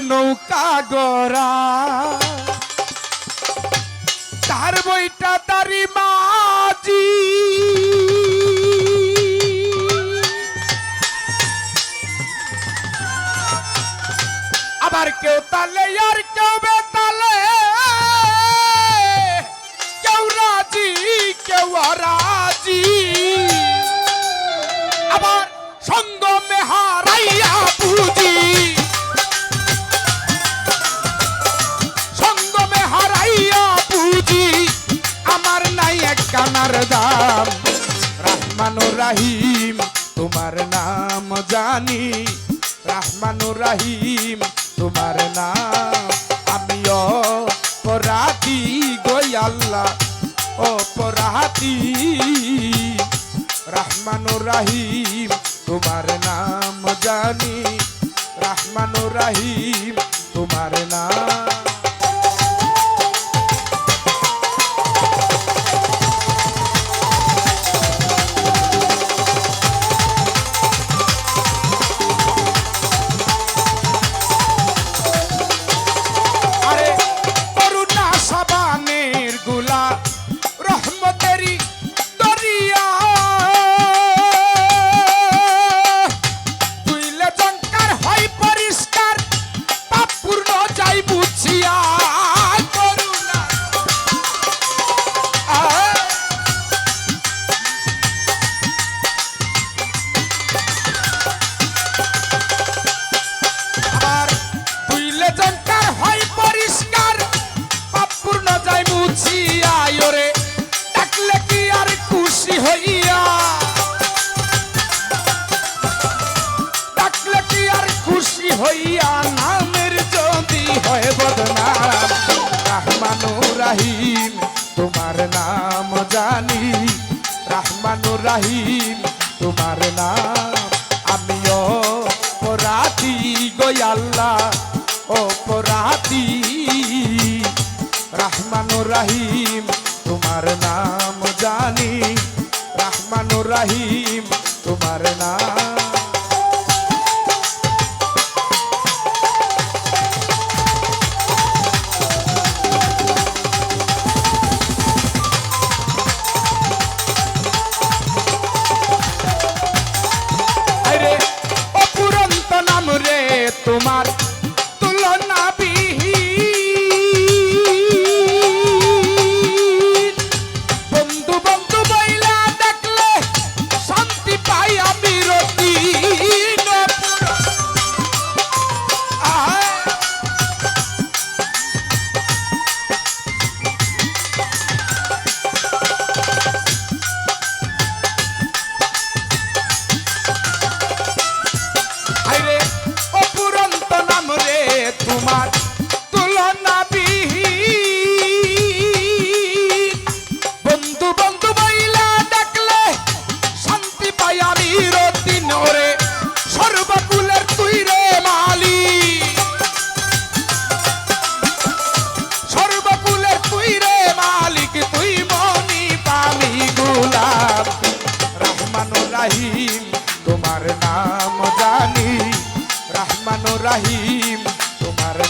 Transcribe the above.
গরা তার বইটা তারি মাজি আবার কেউ তালে আর কেউ বেতালে। কেউ রাজি কেউ রাজি আবার সঙ্গমে হারাইয়া বুঝি দাম। রহমানুর রাহিম, তোমার নাম জানি। রহমানুর রাহিম, তোমার নাম। আমিও পরাতি গই আল্লাহ ও পরাতি রহমানুর রাহিম, তোমার নাম জানি। রহমানুর রাহিম রাহমানুর রাহিম, তোমার নাম আমিও পরাতি গয়াল্লা ও পরাতি রাহমানুর রাহিম, তোমার নাম জানি, রাহমানুর রাহিম, তোমার নাম তোমার তোমার তুলনা বন্ধু বন্ধু বইলা ডাকলে শান্তি পাই আমি রতিন ওরে সর্বকুলের তুই রে মালি সর্বকুলের তুই রে মালিক, তুই মনি পামি গুলাম রহমানুর রাহিম, তোমার নাম জানি। রহমানুর রাহিম